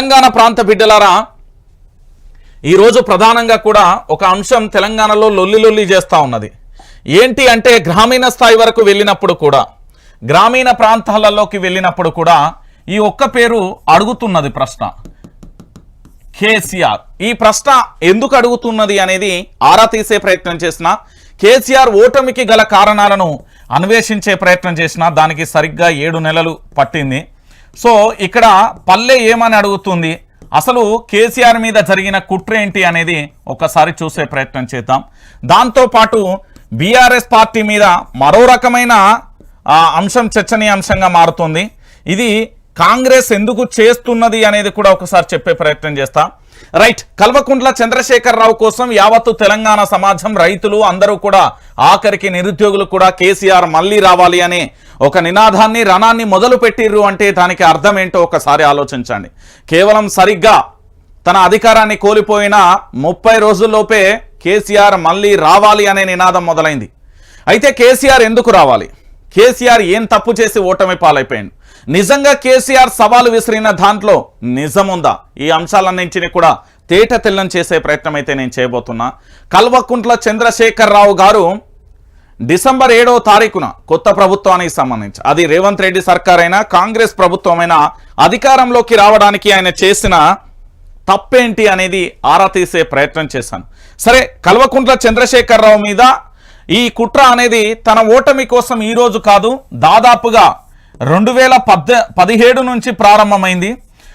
తెలంగాణ ప్రాంత బిడ్డలారా ఈరోజు ప్రధానంగా కూడా ఒక అంశం తెలంగాణలో లొల్లి లొల్లి చేస్తూ ఉన్నది. ఏంటి అంటే గ్రామీణ స్థాయి వరకు వెళ్ళినప్పుడు కూడా గ్రామీణ ప్రాంతాలలోకి వెళ్ళినప్పుడు కూడా ఈ ఒక్క పేరు అడుగుతున్నది ప్రశ్న. కేసీఆర్. ఈ ప్రశ్న ఎందుకు అడుగుతున్నది అనేది ఆరా తీసే ప్రయత్నం చేసిన కేసీఆర్ ఓటమికి గల కారణాలను అన్వేషించే ప్రయత్నం చేసిన దానికి సరిగ్గా ఏడు నెలలు పట్టింది. సో ఇక్కడ పల్లె ఏమని అడుగుతుంది? అసలు కేసీఆర్ మీద జరిగిన కుట్ర ఏంటి అనేది ఒకసారి చూసే ప్రయత్నం చేద్దాం. దాంతోపాటు బీఆర్ఎస్ పార్టీ మీద మరో రకమైన అంశం చర్చనీయాంశంగా మారుతుంది. ఇది కాంగ్రెస్ ఎందుకు చేస్తున్నది అనేది కూడా ఒకసారి చెప్పే ప్రయత్నం చేస్తాం. రైట్. కల్వకుంట్ల చంద్రశేఖరరావు కోసం యావత్తు తెలంగాణ సమాజం రైతులు అందరూ కూడా ఆఖరికి నిరుద్యోగులు కూడా కేసీఆర్ మళ్ళీ రావాలి అనే ఒక నినాదాన్ని రణాన్ని మొదలు పెట్టిర్రు అంటే దానికి అర్థం ఏంటో ఒకసారి ఆలోచించండి. కేవలం సరిగ్గా తన అధికారాన్ని కోల్పోయిన ముప్పై రోజుల్లోపే కేసీఆర్ మళ్ళీ రావాలి అనే నినాదం మొదలైంది. అయితే కేసీఆర్ ఎందుకు రావాలి? కేసీఆర్ ఏం తప్పు చేసి ఓటమి పాలైపోయాడు? నిజంగా కేసీఆర్ సవాలు విసిరిన దాంట్లో నిజముందా? ఈ అంశాలన్నింటినీ కూడా తేట తెల్లం చేసే ప్రయత్నం అయితే నేను చేయబోతున్నా. కల్వకుంట్ల చంద్రశేఖరరావు గారు డిసెంబర్ ఏడవ తారీఖున కొత్త ప్రభుత్వానికి సంబంధించి అది రేవంత్ రెడ్డి సర్కార్ అయినా కాంగ్రెస్ ప్రభుత్వమైనా అధికారంలోకి రావడానికి ఆయన చేసిన తప్పేంటి అనేది ఆరా తీసే ప్రయత్నం చేశాను. సరే కల్వకుంట్ల చంద్రశేఖరరావు మీద ఈ కుట్ర అనేది తన ఓటమి కోసం ఈరోజు కాదు దాదాపుగా రెండు వేల పద్ద పదిహేడు నుంచి ప్రారంభమైంది.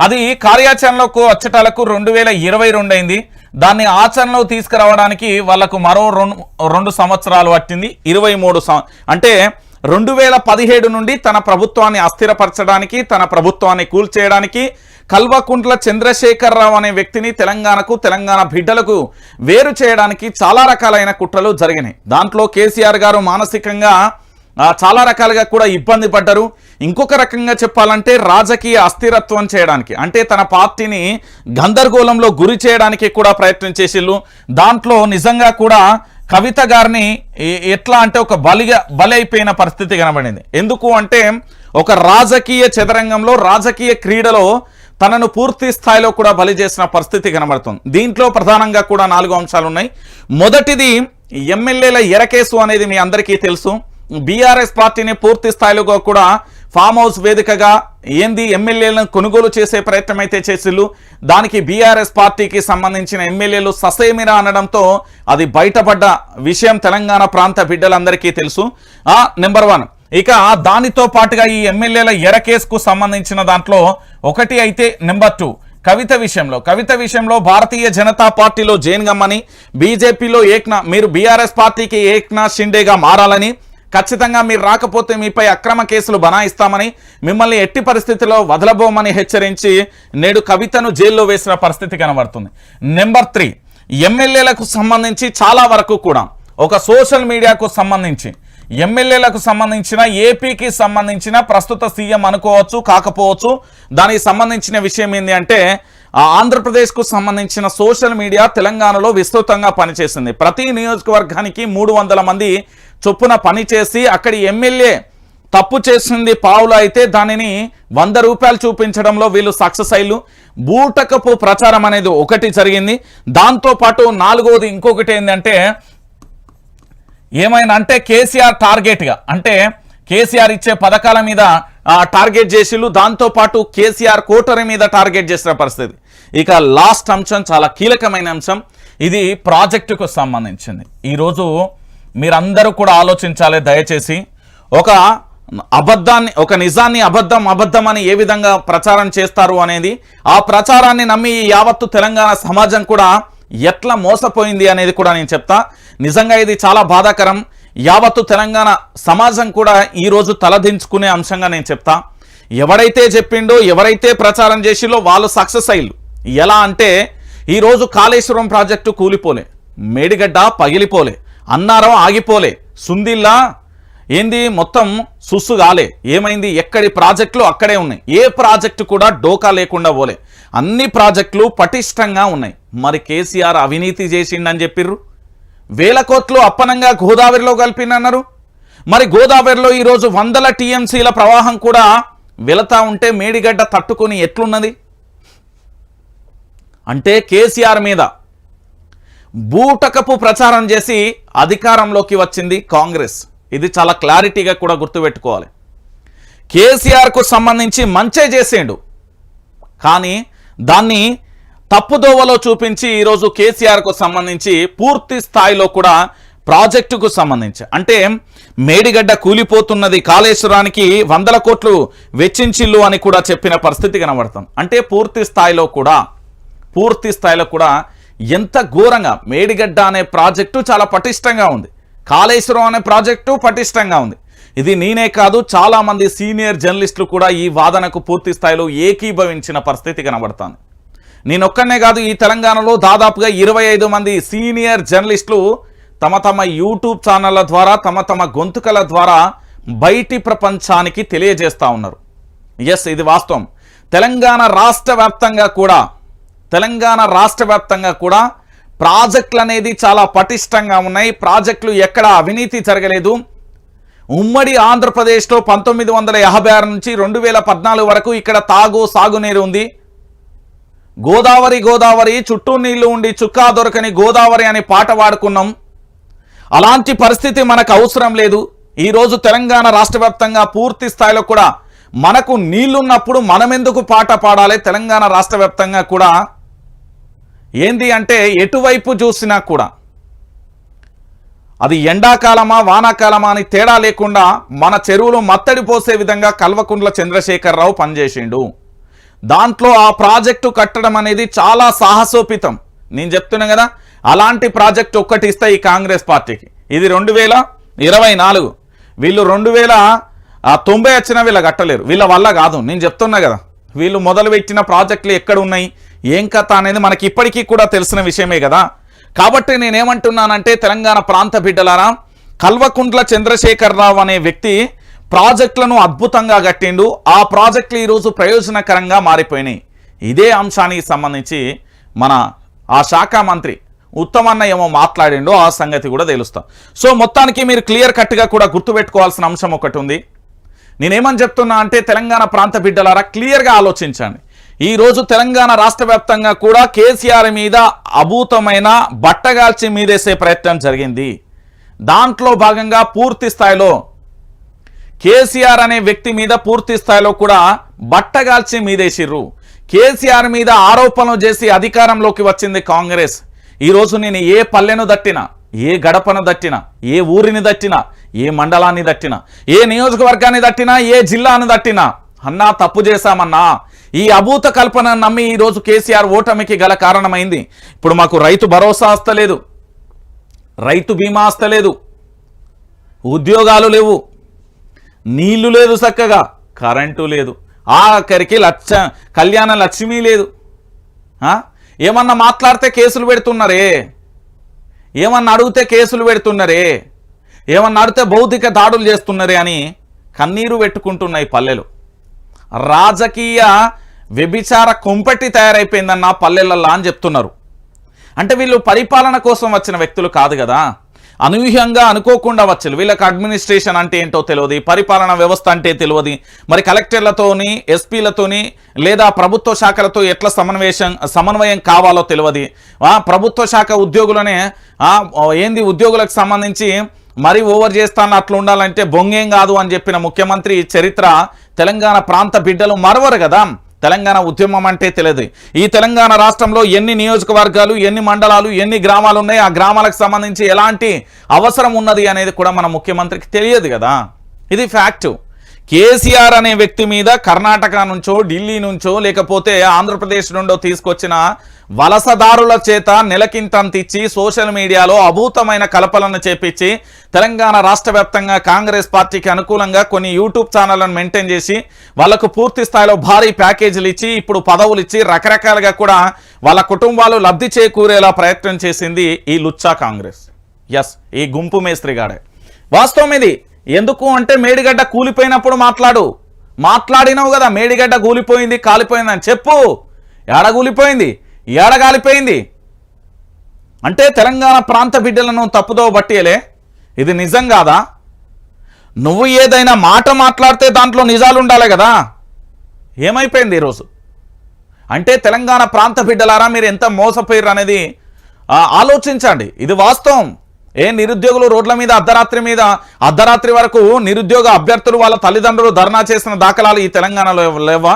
అది కార్యాచరణలోకి వచ్చేటాలకు రెండు వేల ఇరవై రెండు అయింది. దాన్ని ఆచరణలో తీసుకురావడానికి వాళ్ళకు మరో రెండు రెండు సంవత్సరాలు పట్టింది. ఇరవై మూడు అంటే రెండు వేల పదిహేడు నుండి తన ప్రభుత్వాన్ని అస్థిరపరచడానికి తన ప్రభుత్వాన్ని కూల్చేయడానికి కల్వకుంట్ల చంద్రశేఖరరావు అనే వ్యక్తిని తెలంగాణకు తెలంగాణ బిడ్డలకు వేరు చేయడానికి చాలా రకాలైన కుట్రలు జరిగినాయి. దాంట్లో కేసీఆర్ గారు మానసికంగా చాలా రకాలుగా కూడా ఇబ్బంది పడ్డారు. ఇంకొక రకంగా చెప్పాలంటే రాజకీయ అస్థిరత్వం చేయడానికి అంటే తన పార్టీని గందరగోళంలో గురి చేయడానికి కూడా ప్రయత్నం చేసిళ్ళు. దాంట్లో నిజంగా కూడా కవిత గారిని ఎట్లా అంటే ఒక బలిగా బలైపోయిన పరిస్థితి కనబడింది. ఎందుకు అంటే ఒక రాజకీయ చదరంగంలో రాజకీయ క్రీడలో తనను పూర్తి స్థాయిలో కూడా బలి చేసిన పరిస్థితి కనబడుతుంది. దీంట్లో ప్రధానంగా కూడా నాలుగు అంశాలు ఉన్నాయి మొదటిది ఎమ్మెల్యేల ఎరకేసు అనేది మీ అందరికీ తెలుసు. బీఆర్ఎస్ పార్టీని పూర్తి స్థాయిలో కూడా ఫామ్ హౌస్ వేదికగా ఏంది ఎమ్మెల్యేలను కొనుగోలు చేసే ప్రయత్నం అయితే చేసిళ్ళు. దానికి బీఆర్ఎస్ పార్టీకి సంబంధించిన ఎమ్మెల్యేలు ససేమిరా అనడంతో అది బయటపడ్డ విషయం తెలంగాణ ప్రాంత బిడ్డలందరికీ తెలుసు. Number one. ఇక దానితో పాటుగా ఈ ఎమ్మెల్యేల ఎర కేసుకు సంబంధించిన దాంట్లో ఒకటి అయితే నెంబర్ టూ. కవిత విషయంలో కవిత విషయంలో భారతీయ జనతా పార్టీలో జైన్ గమ్మని బీజేపీలో ఏక్నా మీరు బీఆర్ఎస్ పార్టీకి ఏక్నాథ్ షిండేగా మారాలని ఖచ్చితంగా మీరు రాకపోతే మీపై అక్రమ కేసులు బనాయిస్తామని మిమ్మల్ని ఎట్టి పరిస్థితిలో వదలబోమని హెచ్చరించి నేడు కవితను జైల్లో వేసిన పరిస్థితి కనబడుతుంది. నెంబర్ త్రీ ఎమ్మెల్యేలకు సంబంధించి చాలా వరకు కూడా ఒక సోషల్ మీడియాకు సంబంధించి ఎమ్మెల్యేలకు సంబంధించిన ఏపీకి సంబంధించిన ప్రస్తుత సీఎం అనుకోవచ్చు కాకపోవచ్చు. దానికి సంబంధించిన విషయం ఏంటి అంటే ఆంధ్రప్రదేశ్కు సంబంధించిన సోషల్ మీడియా తెలంగాణలో విస్తృతంగా పనిచేసింది. ప్రతి నియోజకవర్గానికి మూడు వందల మంది చొప్పున పనిచేసి అక్కడి ఎమ్మెల్యే తప్పు చేసింది పావులు అయితే దానిని వంద రూపాయలు చూపించడంలో వీళ్ళు సక్సెస్ అయ్యారు బూటకపు ప్రచారం అనేది ఒకటి జరిగింది. దాంతోపాటు నాలుగవది ఇంకొకటి ఏంటంటే ఏమైనా అంటే కేసీఆర్ టార్గెట్గా అంటే కేసీఆర్ ఇచ్చే పథకాల మీద టార్గెట్ చేసిళ్ళు దాంతోపాటు కేసీఆర్ కోటరి మీద టార్గెట్ చేసిన పరిస్థితి. ఇక లాస్ట్ అంశం చాలా కీలకమైన అంశం ఇది ప్రాజెక్టుకు సంబంధించింది. ఈరోజు మీరందరూ కూడా ఆలోచించాలి దయచేసి. ఒక అబద్ధాన్ని ఒక నిజాన్ని అబద్ధం అబద్ధం అని ఏ విధంగా ప్రచారం చేస్తారు అనేది ఆ ప్రచారాన్ని నమ్మి ఈ యావత్తు తెలంగాణ సమాజం కూడా ఎట్లా మోసపోయింది అనేది కూడా నేను చెప్తా. నిజంగా ఇది చాలా బాధాకరం. యావత్తు తెలంగాణ సమాజం కూడా ఈరోజు తలదించుకునే అంశంగా నేను చెప్తా. ఎవడైతే చెప్పిండో ఎవరైతే ప్రచారం చేసిండో వాళ్ళు సక్సెస్ అయ్యారు ఎలా అంటే ఈరోజు కాళేశ్వరం ప్రాజెక్టు కూలిపోలే. మేడిగడ్డ పగిలిపోలే. అన్నారం ఆగిపోలే. సుందిల్లా ఏంది? మొత్తం సుస్సు కాలే. ఏమైంది? ఎక్కడి ప్రాజెక్టులు అక్కడే ఉన్నాయి. ఏ ప్రాజెక్టు కూడా డోకా లేకుండా పోలే. అన్ని ప్రాజెక్టులు పటిష్టంగా ఉన్నాయి. మరి కేసీఆర్ అవినీతి చేసిండని చెప్పిర్రు? వేల కోట్లు అప్పనంగా గోదావరిలో కలిపినన్నారు? మరి గోదావరిలో ఈరోజు వందల టీఎంసీల ప్రవాహం కూడా వెళతా ఉంటే మేడిగడ్డ తట్టుకొని ఎట్లున్నది? అంటే కేసీఆర్ మీద బూటకపు ప్రచారం చేసి అధికారంలోకి వచ్చింది కాంగ్రెస్. ఇది చాలా క్లారిటీగా కూడా గుర్తుపెట్టుకోవాలి. కేసీఆర్కు సంబంధించి మంచే చేసేండు. కానీ దాన్ని తప్పుదోవలో చూపించి ఈరోజు కేసీఆర్కు సంబంధించి పూర్తి స్థాయిలో కూడా ప్రాజెక్టుకు సంబంధించి. అంటే మేడిగడ్డ కూలిపోతున్నది కాళేశ్వరానికి వందల కోట్లు వెచ్చించిల్లు అని కూడా చెప్పిన పరిస్థితి కనబడుతుంది. అంటే పూర్తి స్థాయిలో కూడా పూర్తి స్థాయిలో కూడా ఎంత ఘోరంగా మేడిగడ్డ అనే ప్రాజెక్టు చాలా పటిష్టంగా ఉంది. కాళేశ్వరం అనే ప్రాజెక్టు పటిష్టంగా ఉంది. ఇది నేనే కాదు చాలామంది సీనియర్ జర్నలిస్టులు కూడా ఈ వాదనకు పూర్తి స్థాయిలో ఏకీభవించిన పరిస్థితి కనబడుతుంది. నేనొక్కనే కాదు ఈ తెలంగాణలో దాదాపుగా ఇరవై ఐదు మంది సీనియర్ జర్నలిస్టులు తమ తమ యూట్యూబ్ ఛానళ్ళ ద్వారా తమ తమ గొంతుకల ద్వారా బయటి ప్రపంచానికి తెలియజేస్తూ ఉన్నారు. ఎస్ ఇది వాస్తవం. తెలంగాణ రాష్ట్ర కూడా తెలంగాణ రాష్ట్ర కూడా ప్రాజెక్టులు అనేది చాలా పటిష్టంగా ఉన్నాయి. ప్రాజెక్టులు ఎక్కడ అవినీతి జరగలేదు. ఉమ్మడి ఆంధ్రప్రదేశ్లో పంతొమ్మిది వందల యాభై ఆరు నుంచి రెండు వేల పద్నాలుగు వరకు ఇక్కడ తాగు సాగునీరు ఉంది. గోదావరి గోదావరి చుట్టూ నీళ్ళు ఉండి చుక్కా దొరకని గోదావరి అనే పాట వాడుకున్నాం అలాంటి పరిస్థితి మనకు అవసరం లేదు. ఈరోజు తెలంగాణ రాష్ట్ర వ్యాప్తంగా పూర్తి స్థాయిలో కూడా మనకు నీళ్ళున్నప్పుడు మనమెందుకు పాట పాడాలి? తెలంగాణ రాష్ట్ర వ్యాప్తంగా కూడా ఏంది అంటే ఎటువైపు చూసినా కూడా అది ఎండాకాలమా వానాకాలమా అని తేడా లేకుండా మన చెరువులు మత్తడి పోసే విధంగా కల్వకుండ్ల చంద్రశేఖరరావు పనిచేసిండు. దాంట్లో ఆ ప్రాజెక్టు కట్టడం అనేది చాలా సాహసోపితం. నేను చెప్తున్నా కదా అలాంటి ప్రాజెక్టు ఒక్కటి ఇస్తే ఈ కాంగ్రెస్ పార్టీకి. ఇది రెండు వేల ఇరవై నాలుగు. వీళ్ళు రెండు వేల తొంభై వచ్చినా వీళ్ళ కట్టలేరు. వీళ్ళ వల్ల కాదు. నేను చెప్తున్నా కదా వీళ్ళు మొదలుపెట్టిన ప్రాజెక్టులు ఎక్కడ ఉన్నాయి? ఏం కథ అనేది మనకి ఇప్పటికీ కూడా తెలిసిన విషయమే కదా. కాబట్టి నేనేమంటున్నానంటే తెలంగాణ ప్రాంత బిడ్డలారా కల్వకుంట్ల చంద్రశేఖరరావు అనే వ్యక్తి ప్రాజెక్టులను అద్భుతంగా కట్టిండు. ఆ ప్రాజెక్టులు ఈరోజు ప్రయోజనకరంగా మారిపోయినాయి. ఇదే అంశానికి సంబంధించి మన ఆ శాఖ మంత్రి ఉత్తమన్న ఏమో మాట్లాడిండో ఆ సంగతి కూడా తెలుస్తాం. సో మొత్తానికి మీరు క్లియర్ కట్గా కూడా గుర్తుపెట్టుకోవాల్సిన అంశం ఒకటి ఉంది. నేనేమని చెప్తున్నా అంటే తెలంగాణ ప్రాంత బిడ్డలారా క్లియర్గా ఆలోచించండి. ఈ రోజు తెలంగాణ రాష్ట్ర వ్యాప్తంగా కూడా కేసీఆర్ మీద అభూతమైన బట్టగాల్చి మీదేసే ప్రయత్నం జరిగింది. దాంట్లో భాగంగా పూర్తి స్థాయిలో కేసీఆర్ అనే వ్యక్తి మీద పూర్తి స్థాయిలో కూడా బట్టగాల్చి మీదేసిర్రు. కేసీఆర్ మీద ఆరోపణలు చేసి అధికారంలోకి వచ్చింది కాంగ్రెస్. ఈరోజు నేను ఏ పల్లెను దట్టినా ఏ గడపను దట్టినా ఏ ఊరిని దట్టినా ఏ మండలాన్ని దట్టినా ఏ నియోజకవర్గాన్ని దట్టినా ఏ జిల్లాను దట్టినా అన్నా తప్పు చేశామన్నా ఈ అభూత కల్పన నమ్మి ఈరోజు కేసీఆర్ ఓటమికి గల కారణమైంది. ఇప్పుడు మాకు రైతు భరోసా అస్తలేదు. రైతు బీమా అస్తలేదు. ఉద్యోగాలు లేవు. నీళ్ళు లేదు చక్కగా. కరెంటు లేదు. ఆఖరికి లక్ష కళ్యాణ లక్ష్మి లేదు. ఏమన్నా మాట్లాడితే కేసులు పెడుతున్నారే? ఏమన్నా అడిగితే కేసులు పెడుతున్నారే? ఏమన్నా అడిగితే భౌతిక దాడులు చేస్తున్నారే అని కన్నీరు పెట్టుకుంటున్నాయి పల్లెలు. రాజకీయ వ్యభిచార కొంపటి తయారైపోయిందన్న పల్లెలల్లా అని చెప్తున్నారు. అంటే వీళ్ళు పరిపాలన కోసం వచ్చిన వ్యక్తులు కాదు కదా. అనూహ్యంగా అనుకోకుండా వచ్చారు వీళ్ళకి అడ్మినిస్ట్రేషన్ అంటే ఏంటో తెలియదు పరిపాలన వ్యవస్థ అంటే తెలియదు. మరి కలెక్టర్లతోని ఎస్పీలతోని లేదా ప్రభుత్వ శాఖలతో ఎట్లా సమన్వయం సమన్వయం కావాలో తెలియదు. ప్రభుత్వ శాఖ ఉద్యోగులనే ఏంది ఉద్యోగులకు సంబంధించి మరి ఓవర్ చేస్తాను అట్లా ఉండాలంటే బొంగేం కాదు అని చెప్పిన ముఖ్యమంత్రి చరిత్ర తెలంగాణ ప్రాంత బిడ్డలు మరవరు కదా. తెలంగాణ ఉద్యమం అంటే తెలియదు. ఈ తెలంగాణ రాష్ట్రంలో ఎన్ని నియోజకవర్గాలు ఎన్ని మండలాలు ఎన్ని గ్రామాలు ఉన్నాయి ఆ గ్రామాలకు సంబంధించి ఎలాంటి అవసరం ఉన్నది అనేది కూడా మన ముఖ్యమంత్రికి తెలియదు కదా. ఇది ఫ్యాక్టు. కేసీఆర్ అనే వ్యక్తి మీద కర్ణాటక నుంచో ఢిల్లీ నుంచో లేకపోతే ఆంధ్రప్రదేశ్ నుండో తీసుకొచ్చిన వలసదారుల చేత నెలకింతంతిచ్చి సోషల్ మీడియాలో అభూతమైన కలపలను చేపించి తెలంగాణ రాష్ట్ర వ్యాప్తంగా కాంగ్రెస్ పార్టీకి అనుకూలంగా కొన్ని యూట్యూబ్ ఛానళ్ళను మెయింటైన్ చేసి వాళ్ళకు పూర్తి స్థాయిలో భారీ ప్యాకేజీలు ఇచ్చి ఇప్పుడు పదవులు ఇచ్చి రకరకాలుగా కూడా వాళ్ళ కుటుంబాలు లబ్ధి చేకూరేలా ప్రయత్నం చేసింది ఈ లుచ్చా కాంగ్రెస్. ఎస్ ఈ గుంపు మేస్త్రిగాడే. వాస్తవం ఇది. ఎందుకు అంటే మేడిగడ్డ కూలిపోయినప్పుడు మాట్లాడు. మాట్లాడినావు కదా మేడిగడ్డ కూలిపోయింది కాలిపోయింది అని. చెప్పు. ఏడ కూలిపోయింది? ఏడ కాలిపోయింది? అంటే తెలంగాణ ప్రాంత బిడ్డలను తప్పుదో బట్టియలే ఇది నిజం కాదా? నువ్వు ఏదైనా మాట మాట్లాడితే దాంట్లో నిజాలు ఉండాలి కదా. ఏమైపోయింది ఈరోజు? అంటే తెలంగాణ ప్రాంత బిడ్డలారా మీరు ఎంత మోసపోయారు అనేది ఆలోచించండి. ఇది వాస్తవం. ఏ నిరుద్యోగులు రోడ్ల మీద అర్ధరాత్రి మీద అర్ధరాత్రి వరకు నిరుద్యోగ అభ్యర్థులు వాళ్ళ తల్లిదండ్రులు ధర్నా చేసిన దాఖలాలు ఈ తెలంగాణలో లేవా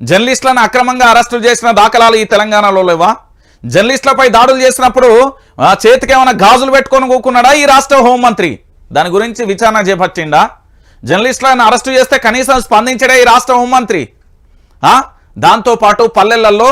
జర్నలిస్టులను అక్రమంగా అరెస్టు చేసిన దాఖలాలు ఈ తెలంగాణలో లేవా? జర్నలిస్టులపై దాడులు చేసినప్పుడు చేతికేమైనా చేతికి ఏమైనా గాజులు పెట్టుకొని కూకున్నాడా ఈ రాష్ట్ర హోంమంత్రి? దాని గురించి విచారణ చేపట్టిండా? జర్నలిస్టులను అరెస్టు చేస్తే కనీసం స్పందించడే ఈ రాష్ట్ర హోంమంత్రి? ఆ? దాంతోపాటు పల్లెలలో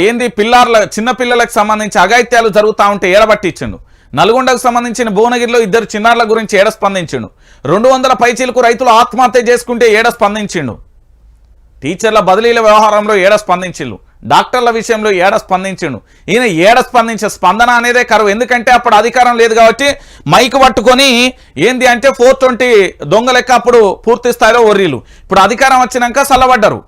ఏంది పిల్లార్ల చిన్నపిల్లలకు సంబంధించి అఘాయిత్యాలు జరుగుతూ ఉంటే ఏరబట్టిచ్చిండు నల్గొండకు సంబంధించిన భువనగిరిలో ఇద్దరు చిన్నారుల గురించి ఏడ స్పందించిండు? రెండు వందల పైచీలకు రైతులు ఆత్మహత్య చేసుకుంటే ఏడ స్పందించిండు? టీచర్ల బదిలీల వ్యవహారంలో ఏడ స్పందించిండు? డాక్టర్ల విషయంలో ఏడ స్పందించిండు? ఈయన ఏడ స్పందించే స్పందన అనేదే కరువు. ఎందుకంటే అప్పుడు అధికారం లేదు కాబట్టి మైక్ పట్టుకొని ఏంది అంటే ఫోర్ ట్వంటీ దొంగ లెక్క అప్పుడు పూర్తి స్థాయిలో ఒర్రీలు. ఇప్పుడు అధికారం వచ్చినాక చల్లబడ్డరు